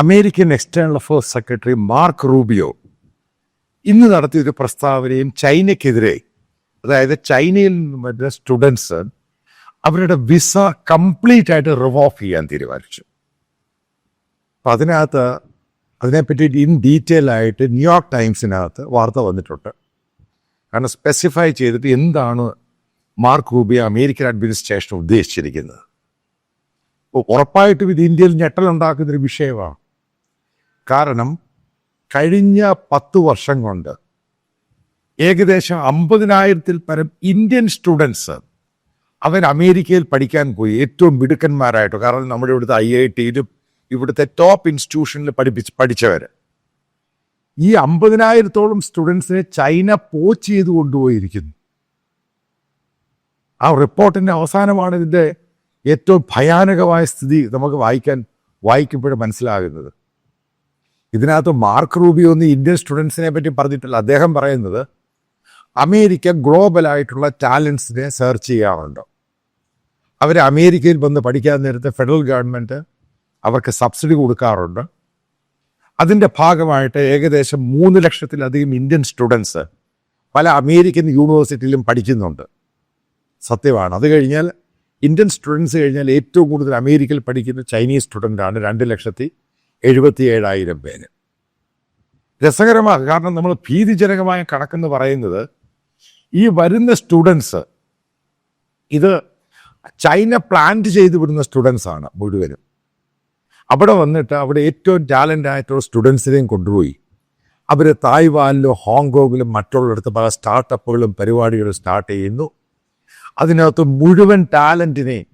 American external affairs secretary Mark Rubio ഇന്ന് നടത്തിയ ഒരു പ്രസ്താവനയും ചൈനയ്ക്കെതിരെ അതായത് ചൈനയിൽ നിന്ന് വരുന്ന സ്റ്റുഡൻസ് അവരുടെ വിസ കംപ്ലീറ്റ് ആയിട്ട് റിവോഫ് ചെയ്യാൻ തീരുമാനിച്ചു. അപ്പം അതിനകത്ത് അതിനെപ്പറ്റി ഇൻ ഡീറ്റെയിൽ ആയിട്ട് ന്യൂയോർക്ക് ടൈംസിനകത്ത് വാർത്ത വന്നിട്ടുണ്ട്. കാരണം സ്പെസിഫൈ ചെയ്തിട്ട് എന്താണ് മാർക്ക് റൂബിയ അമേരിക്കൻ അഡ്മിനിസ്ട്രേഷൻ ഉദ്ദേശിച്ചിരിക്കുന്നത്? ഉറപ്പായിട്ടും ഇത് ഇന്ത്യയിൽ ഞെട്ടലുണ്ടാക്കുന്നൊരു വിഷയമാണ്. കാരണം കഴിഞ്ഞ പത്ത് വർഷം കൊണ്ട് ഏകദേശം അമ്പതിനായിരത്തിൽ പരം ഇന്ത്യൻ സ്റ്റുഡൻസ് അവർ അമേരിക്കയിൽ പഠിക്കാൻ പോയി. ഏറ്റവും മിടുക്കന്മാരായിട്ട്. കാരണം നമ്മുടെ ഇവിടുത്തെ ഐ ഐ ടിയിലും ഇവിടുത്തെ ടോപ്പ് ഇൻസ്റ്റിറ്റ്യൂഷനിൽ പഠിപ്പിച്ച് പഠിച്ചവർ ഈ അമ്പതിനായിരത്തോളം സ്റ്റുഡൻസിനെ ചൈന പോച്ച് ചെയ്ത് കൊണ്ടുപോയിരിക്കുന്നു. ആ റിപ്പോർട്ടിന്റെ അവസാനമാണ് ഇതിന്റെ ഏറ്റവും ഭയാനകമായ സ്ഥിതി നമുക്ക് വായിക്കാൻ വായിക്കുമ്പോഴും മനസ്സിലാകുന്നത്. ഇതിനകത്ത് മാർക്ക് റൂബിയോ ഒന്നും ഇന്ത്യൻ സ്റ്റുഡൻസിനെ പറ്റി പറഞ്ഞിട്ടില്ല. അദ്ദേഹം പറയുന്നത് അമേരിക്ക ഗ്ലോബലായിട്ടുള്ള ടാലൻസിനെ സെർച്ച് ചെയ്യാറുണ്ട്. അവർ അമേരിക്കയിൽ വന്ന് പഠിക്കാൻ നേരത്തെ ഫെഡറൽ ഗവൺമെന്റ് അവർക്ക് സബ്സിഡി കൊടുക്കാറുണ്ട്. അതിന്റെ ഭാഗമായിട്ട് ഏകദേശം മൂന്ന് ലക്ഷത്തിലധികം ഇന്ത്യൻ സ്റ്റുഡൻസ് പല അമേരിക്കൻ യൂണിവേഴ്സിറ്റിയിലും പഠിക്കുന്നുണ്ട്. സത്യമാണ്. അത് കഴിഞ്ഞാൽ ഇന്ത്യൻ സ്റ്റുഡൻസ് കഴിഞ്ഞാൽ ഏറ്റവും കൂടുതൽ അമേരിക്കയിൽ പഠിക്കുന്ന ചൈനീസ് സ്റ്റുഡന്റാണ് രണ്ട് ലക്ഷത്തി എഴുപത്തി ഏഴായിരം പേര്. രസകരമാണ്. കാരണം നമ്മൾ ഭീതിജനകമായ കണക്കെന്ന് പറയുന്നത് ഈ വരുന്ന സ്റ്റുഡൻസ് ഇത് ചൈന പ്ലാന്റ് ചെയ്ത് വിടുന്ന സ്റ്റുഡൻസ് ആണ് മുഴുവനും. അവിടെ വന്നിട്ട് അവിടെ ഏറ്റവും ടാലന്റ് ആയിട്ടുള്ള സ്റ്റുഡൻസിനെയും കൊണ്ടുപോയി. അവർ തായ്വാനിലും ഹോങ്കോങ്ങിലും മറ്റുള്ളിടത്ത് പല സ്റ്റാർട്ടപ്പുകളും പരിപാടികളും സ്റ്റാർട്ട് ചെയ്യുന്നു. അതിനകത്ത് മുഴുവൻ ടാലന്റിനെ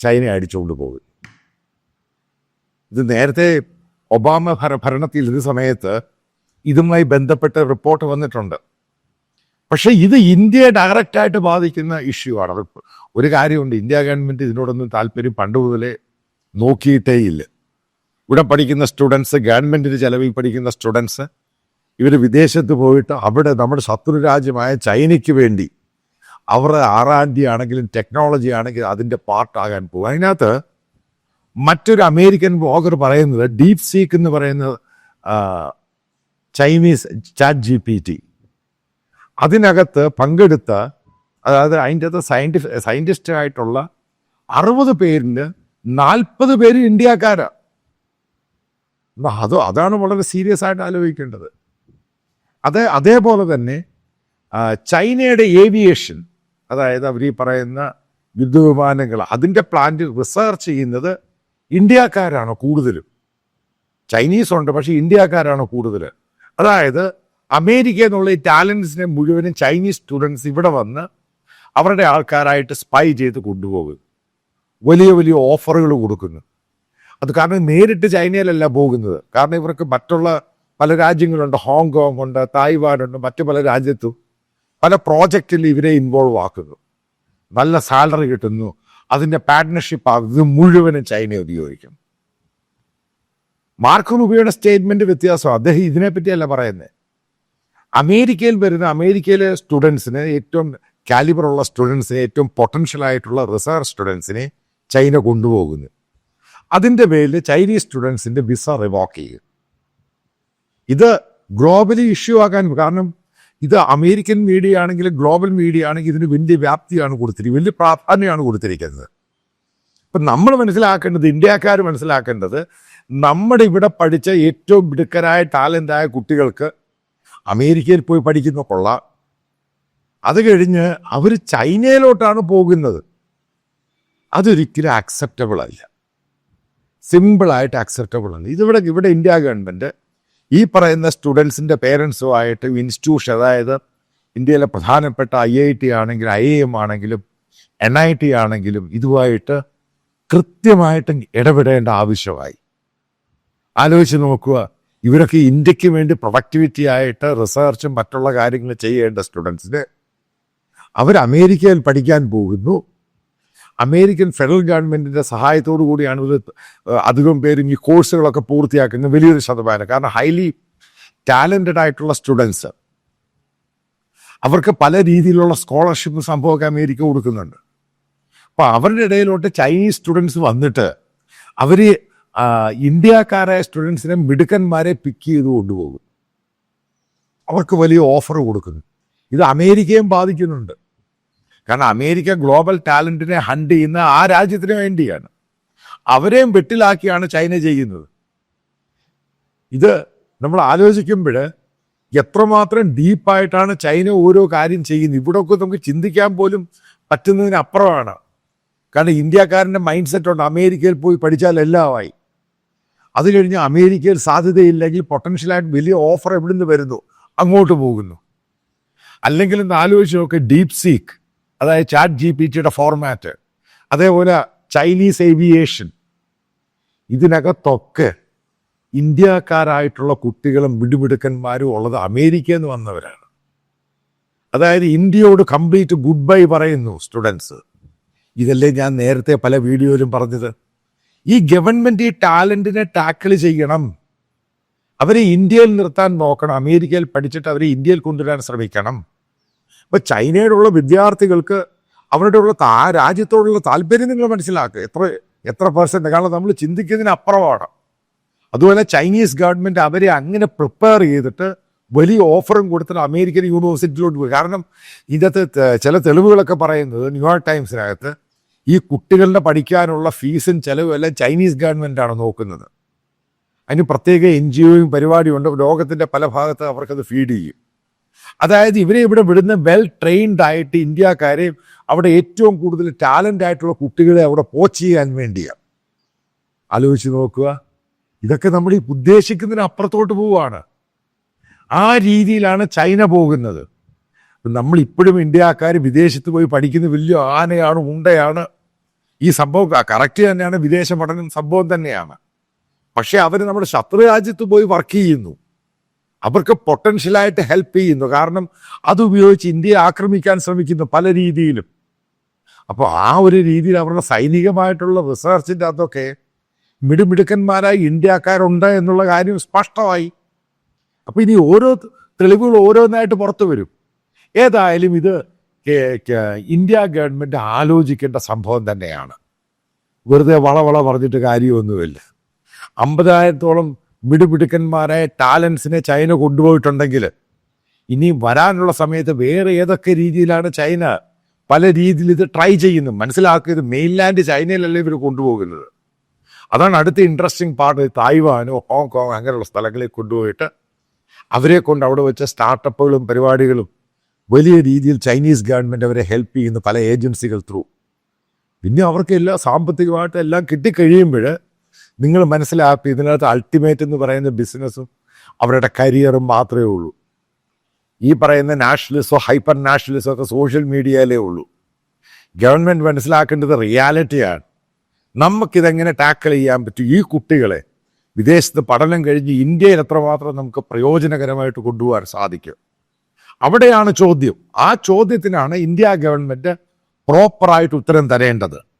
ചൈന അടിച്ചുകൊണ്ട് പോകും ഇത് നേരത്തെ ഒബാമ ഭര ഭരണത്തിൽ ഇത് സമയത്ത് ഇതുമായി ബന്ധപ്പെട്ട റിപ്പോർട്ട് വന്നിട്ടുണ്ട്. പക്ഷേ ഇത് ഇന്ത്യയെ ഡയറക്റ്റായിട്ട് ബാധിക്കുന്ന ഇഷ്യൂ ആണ്. ഒരു കാര്യമുണ്ട്. ഇന്ത്യ ഗവൺമെന്റ് ഇതിനോടൊന്നും താല്പര്യം പണ്ട് മുതലേ നോക്കിയിട്ടേ ഇല്ല. ഇവിടെ പഠിക്കുന്ന സ്റ്റുഡൻസ് ഗവൺമെന്റിന് ചെലവിൽ പഠിക്കുന്ന സ്റ്റുഡൻസ് ഇവർ വിദേശത്ത് പോയിട്ട് അവിടെ നമ്മുടെ ശത്രു രാജ്യമായ ചൈനയ്ക്ക് വേണ്ടി അവർ ആറാൻഡി ആണെങ്കിലും ടെക്നോളജി ആണെങ്കിലും അതിന്റെ പാർട്ടാകാൻ പോകും. അതിനകത്ത് മറ്റൊരു അമേരിക്കൻ ബ്ലോഗർ പറയുന്നത് ഡീപ് സീക്ക് എന്ന് പറയുന്ന Chinese chat G P T അതിനകത്ത് പങ്കെടുത്ത അതായത് അതിന്റെ അകത്ത് സയന്റിഫ് സയന്റിസ്റ്റ് ആയിട്ടുള്ള അറുപത് പേരിൽ നാൽപ്പത് പേര് ഇന്ത്യക്കാരാണ് അത് അതാണ് വളരെ സീരിയസ് ആയിട്ട് ആലോചിക്കേണ്ടത്. അത് അതേപോലെ തന്നെ ചൈനയുടെ ഏവിയേഷൻ അതായത് അവർ ഈ പറയുന്ന യുദ്ധവിമാനങ്ങൾ അതിന്റെ പ്ലാന്റ് റിസർച്ച് ചെയ്യുന്നത് ഇന്ത്യക്കാരാണ് കൂടുതലും? ചൈനീസ് ഉണ്ട് പക്ഷേ ഇന്ത്യക്കാരാണോ കൂടുതൽ അതായത് അമേരിക്ക എന്നുള്ള ഈ ടാലൻസിനെ മുഴുവനും ചൈനീസ് സ്റ്റുഡൻസ് ഇവിടെ വന്ന് അവരുടെ ആൾക്കാരായിട്ട് സ്പൈ ചെയ്ത് കൊണ്ടുപോകും. വലിയ വലിയ ഓഫറുകൾ കൊടുക്കുന്നു. അത് കാരണം നേരിട്ട് ചൈനയിലല്ല പോകുന്നത്. കാരണം ഇവർക്ക് മറ്റുള്ള പല രാജ്യങ്ങളുണ്ട്. ഹോങ്കോങ് ഉണ്ട് തായ്വാൻ ഉണ്ട് മറ്റു പല രാജ്യത്തും പല പ്രോജക്റ്റിൽ ഇവരെ ഇൻവോൾവ് ആക്കുന്നു. നല്ല സാലറി കിട്ടുന്നു. അതിന്റെ പാർട്ട്ണർഷിപ്പ് ആകുന്നത് മുഴുവനും ചൈന ഉപയോഗിക്കും. മാർക്കോ റൂബിയോയുടെ സ്റ്റേറ്റ്മെന്റ് വ്യത്യാസം അദ്ദേഹം ഇതിനെപ്പറ്റിയല്ല പറയുന്നത്. അമേരിക്കയിൽ വരുന്ന അമേരിക്കയിലെ സ്റ്റുഡൻസിന് ഏറ്റവും കാലിബർ ഉള്ള സ്റ്റുഡൻസിനെ ഏറ്റവും പൊട്ടൻഷ്യൽ ആയിട്ടുള്ള റിസർച്ച് സ്റ്റുഡൻസിനെ ചൈന കൊണ്ടുപോകുന്നു. അതിന്റെ പേരിൽ ചൈനീസ് സ്റ്റുഡൻസിന്റെ വിസ റിവോക്ക് ചെയ്യുക ഇത് ഗ്ലോബലി ഇഷ്യൂ ആകാൻ കാരണം ഇത് അമേരിക്കൻ മീഡിയ ആണെങ്കിൽ ഗ്ലോബൽ മീഡിയ ആണെങ്കിൽ ഇതിന് വലിയ വ്യാപ്തിയാണ് കൊടുത്തിരിക്കുന്നത് വലിയ പ്രാധാന്യമാണ് കൊടുത്തിരിക്കുന്നത്. അപ്പം നമ്മൾ മനസ്സിലാക്കേണ്ടത് ഇന്ത്യക്കാർ മനസ്സിലാക്കേണ്ടത് നമ്മുടെ ഇവിടെ പഠിച്ച ഏറ്റവും മിടുക്കരായ ടാലന്റായ കുട്ടികൾക്ക് അമേരിക്കയിൽ പോയി പഠിക്കുന്ന കൊള്ളാം. അത് കഴിഞ്ഞ് അവർ ചൈനയിലോട്ടാണ് പോകുന്നത്. അതൊരിക്കലും അക്സെപ്റ്റബിൾ അല്ല. സിമ്പിളായിട്ട് അക്സെപ്റ്റബിൾ അല്ല. ഇതിവിടെ ഇവിടെ ഇന്ത്യ ഗവൺമെന്റ് ഈ പറയുന്ന സ്റ്റുഡൻസിന്റെ ആയിട്ട് ഇൻസ്റ്റിറ്റ്യൂഷൻ അതായത് ഇന്ത്യയിലെ പ്രധാനപ്പെട്ട ഐ ഐ ടി ആണെങ്കിലും ഐ എം ആണെങ്കിലും എൻ ഐ ടി ആണെങ്കിലും ഇതുമായിട്ട് കൃത്യമായിട്ട് ഇടപെടേണ്ട ആവശ്യമായി. ആലോചിച്ച് നോക്കുക ഇവരൊക്കെ ഇന്ത്യയ്ക്ക് വേണ്ടി പ്രൊഡക്ടിവിറ്റി ആയിട്ട് റിസർച്ചും മറ്റുള്ള കാര്യങ്ങൾ ചെയ്യേണ്ട സ്റ്റുഡൻസിന് അവർ അമേരിക്കയിൽ പഠിക്കാൻ പോകുന്നു. അമേരിക്കൻ ഫെഡറൽ ഗവൺമെന്റിന്റെ സഹായത്തോടു കൂടിയാണ് ഇത് അധികം പേരും ഈ കോഴ്സുകളൊക്കെ പൂർത്തിയാക്കുന്നത് വലിയൊരു ശതമാനം. കാരണം ഹൈലി ടാലന്റഡ് ആയിട്ടുള്ള സ്റ്റുഡൻസ് അവർക്ക് പല രീതിയിലുള്ള സ്കോളർഷിപ്പ് സംഭവമൊക്കെ അമേരിക്ക കൊടുക്കുന്നുണ്ട്. അപ്പോൾ അവരുടെ ഇടയിലോട്ട് ചൈനീസ് സ്റ്റുഡൻസ് വന്നിട്ട് അവർ ഇന്ത്യക്കാരായ സ്റ്റുഡൻസിനെ മിടുക്കന്മാരെ പിക്ക് ചെയ്ത് കൊണ്ടുപോകും. അവർക്ക് വലിയ ഓഫർ കൊടുക്കുന്നു. ഇത് അമേരിക്കയും ബാധിക്കുന്നുണ്ട്. കാരണം അമേരിക്ക ഗ്ലോബൽ ടാലന്റിനെ ഹണ്ട് ചെയ്യുന്ന ആ രാജ്യത്തിന് വേണ്ടിയാണ്. അവരെയും വെട്ടിലാക്കിയാണ് ചൈന ചെയ്യുന്നത്. ഇത് നമ്മൾ ആലോചിക്കുമ്പോൾ എത്രമാത്രം ഡീപ്പായിട്ടാണ് ചൈന ഓരോ കാര്യം ചെയ്യുന്നത്. ഇവിടെയൊക്കെ നമുക്ക് ചിന്തിക്കാൻ പോലും പറ്റുന്നതിനപ്പുറമാണ് കാരണം ഇന്ത്യക്കാരന്റെ മൈൻഡ് സെറ്റ് ഉണ്ട്. അമേരിക്കയിൽ പോയി പഠിച്ചാൽ എല്ലാമായി. അത് കഴിഞ്ഞ് അമേരിക്കയിൽ സാധ്യതയില്ലെങ്കിൽ പൊട്ടൻഷ്യലായിട്ട് വലിയ ഓഫർ എവിടെ നിന്ന് വരുന്നു? അങ്ങോട്ട് പോകുന്നു. അല്ലെങ്കിൽ ഒന്ന് ആലോചിച്ച് നോക്ക് ഡീപ് സീക്ക് അതായത് ചാറ്റ് ജി പി ടിയുടെ ഫോർമാറ്റ് അതേപോലെ ചൈനീസ് ഏവിയേഷൻ ഇതിനകത്തൊക്കെ ഇന്ത്യക്കാരായിട്ടുള്ള കുട്ടികളും വിടുമിടുക്കന്മാരും ഉള്ളത് അമേരിക്കയിൽ നിന്ന് വന്നവരാണ്. അതായത് ഇന്ത്യയോട് കംപ്ലീറ്റ് ഗുഡ് ബൈ പറയുന്നു സ്റ്റുഡൻസ് ഇതല്ലേ ഞാൻ നേരത്തെ പല വീഡിയോയിലും പറഞ്ഞത്. ഈ ഗവൺമെന്റ് ഈ ടാലന്റിനെ ടാക്കിൾ ചെയ്യണം. അവരെ ഇന്ത്യയിൽ നിർത്താൻ നോക്കണം. അമേരിക്കയിൽ പഠിച്ചിട്ട് അവരെ ഇന്ത്യയിൽ കൊണ്ടുവരാൻ ശ്രമിക്കണം. ഇപ്പൊ ചൈനയിലുള്ള വിദ്യാർത്ഥികൾക്ക് അവരുടെ ഉള്ള ആ രാജ്യത്തോടുള്ള താല്പര്യം നിങ്ങൾ മനസ്സിലാക്കുക എത്ര എത്ര പെർസെന്റ് കാരണം നമ്മൾ ചിന്തിക്കുന്നതിനപ്പുറമാണ് അതുപോലെ ചൈനീസ് ഗവൺമെന്റ് അവരെ അങ്ങനെ പ്രിപ്പയർ ചെയ്തിട്ട് വലിയ ഓഫറും കൊടുത്തിട്ട് അമേരിക്കൻ യൂണിവേഴ്സിറ്റിയിലോട്ട് പോയി. കാരണം ഇതിനകത്ത് ചില തെളിവുകളൊക്കെ പറയുന്നത് ന്യൂയോർക്ക് ടൈംസിനകത്ത് ഈ കുട്ടികളുടെ പഠിക്കാനുള്ള ഫീസും ചിലവും എല്ലാം ചൈനീസ് ആണ് നോക്കുന്നത്. അതിന് പ്രത്യേക എൻ ജി ഒയും പരിപാടിയുണ്ട്. ലോകത്തിന്റെ പല ഭാഗത്ത് അവർക്കത് ഫീഡ് ചെയ്യും. അതായത് ഇവരെ ഇവിടെ വിടുന്ന വെൽ ട്രെയിൻഡ് ആയിട്ട് ഇന്ത്യക്കാരെയും അവിടെ ഏറ്റവും കൂടുതൽ ടാലന്റ് ആയിട്ടുള്ള കുട്ടികളെ അവിടെ പോച്ച് ചെയ്യാൻ വേണ്ടിയാണ് ആലോചിച്ച് നോക്കുക. ഇതൊക്കെ നമ്മൾ ഈ ഉദ്ദേശിക്കുന്നതിന് അപ്പുറത്തോട്ട് പോവുകയാണ്. ആ രീതിയിലാണ് ചൈന പോകുന്നത്. നമ്മൾ ഇപ്പോഴും ഇന്ത്യക്കാർ വിദേശത്ത് പോയി പഠിക്കുന്ന വലിയ ആനയാണ് ഉണ്ടയാണ്. ഈ സംഭവം കറക്റ്റ് തന്നെയാണ്. വിദേശ പഠനം സംഭവം തന്നെയാണ്. പക്ഷേ അവർ നമ്മുടെ ശത്രു രാജ്യത്ത് പോയി വർക്ക് ചെയ്യുന്നു. അവർക്ക് പൊട്ടൻഷ്യലായിട്ട് ഹെൽപ്പ് ചെയ്യുന്നു. കാരണം അതുപയോഗിച്ച് ഇന്ത്യയെ ആക്രമിക്കാൻ ശ്രമിക്കുന്നു പല രീതിയിലും. അപ്പോൾ ആ ഒരു രീതിയിൽ അവരുടെ സൈനികമായിട്ടുള്ള റിസർച്ചിന്റെ അകത്തൊക്കെ മിടുമിടുക്കന്മാരായി ഇന്ത്യക്കാരുണ്ട് എന്നുള്ള കാര്യം സ്പഷ്ടമായി. അപ്പോൾ ഇനി ഓരോ തെളിവുകൾ ഓരോന്നായിട്ട് പുറത്തു വരും. ഏതായാലും ഇത് ഇന്ത്യ ഗവൺമെന്റ് ആലോചിക്കേണ്ട സംഭവം തന്നെയാണ്. വെറുതെ വളവള പറഞ്ഞിട്ട് കാര്യമൊന്നുമില്ല. അമ്പതായിരത്തോളം മിടുമിടുക്കന്മാരായ ടാലൻസിനെ ചൈന കൊണ്ടുപോയിട്ടുണ്ടെങ്കിൽ ഇനി വരാനുള്ള സമയത്ത് വേറെ ഏതൊക്കെ രീതിയിലാണ് ചൈന പല രീതിയിൽ ഇത് ട്രൈ ചെയ്യുന്നു മനസ്സിലാക്കിയത് മെയിൻലാൻഡ് ചൈനയിലല്ലേ ഇവർ കൊണ്ടുപോകുന്നത്. അതാണ് അടുത്ത ഇൻട്രസ്റ്റിംഗ് പാർട്ട് തായ്വാനോ ഹോങ്കോങ് അങ്ങനെയുള്ള സ്ഥലങ്ങളിൽ കൊണ്ടുപോയിട്ട് അവരെ കൊണ്ട് അവിടെ വെച്ച സ്റ്റാർട്ടപ്പുകളും പരിപാടികളും വലിയ രീതിയിൽ ചൈനീസ് ഗവൺമെന്റ് അവരെ ഹെൽപ്പ് ചെയ്യുന്നു പല ഏജൻസികൾ ത്രൂ പിന്നെ അവർക്ക് എല്ലാം സാമ്പത്തികമായിട്ട് എല്ലാം കിട്ടിക്കഴിയുമ്പോൾ നിങ്ങൾ മനസ്സിലാക്കി ഇതിനകത്ത് അൾട്ടിമേറ്റ് എന്ന് പറയുന്ന ബിസിനസ്സും അവരുടെ കരിയറും മാത്രമേ ഉള്ളൂ. ഈ പറയുന്ന നാഷണലിസോ ഹൈപ്പർ നാഷണലിസോ ഒക്കെ സോഷ്യൽ മീഡിയയിലേ ഉള്ളൂ. ഗവൺമെന്റ് മനസ്സിലാക്കേണ്ടത് റിയാലിറ്റിയാണ് നമുക്കിതെങ്ങനെ ടാക്കിൾ ചെയ്യാൻ പറ്റും? ഈ കുട്ടികളെ വിദേശത്ത് പഠനം കഴിഞ്ഞ് ഇന്ത്യയിൽ എത്രമാത്രം നമുക്ക് പ്രയോജനകരമായിട്ട് കൊണ്ടുപോകാൻ സാധിക്കും? അവിടെയാണ് ചോദ്യം. ആ ചോദ്യത്തിനാണ് ഇന്ത്യ ഗവൺമെന്റ് പ്രോപ്പറായിട്ട് ഉത്തരം തരേണ്ടത്.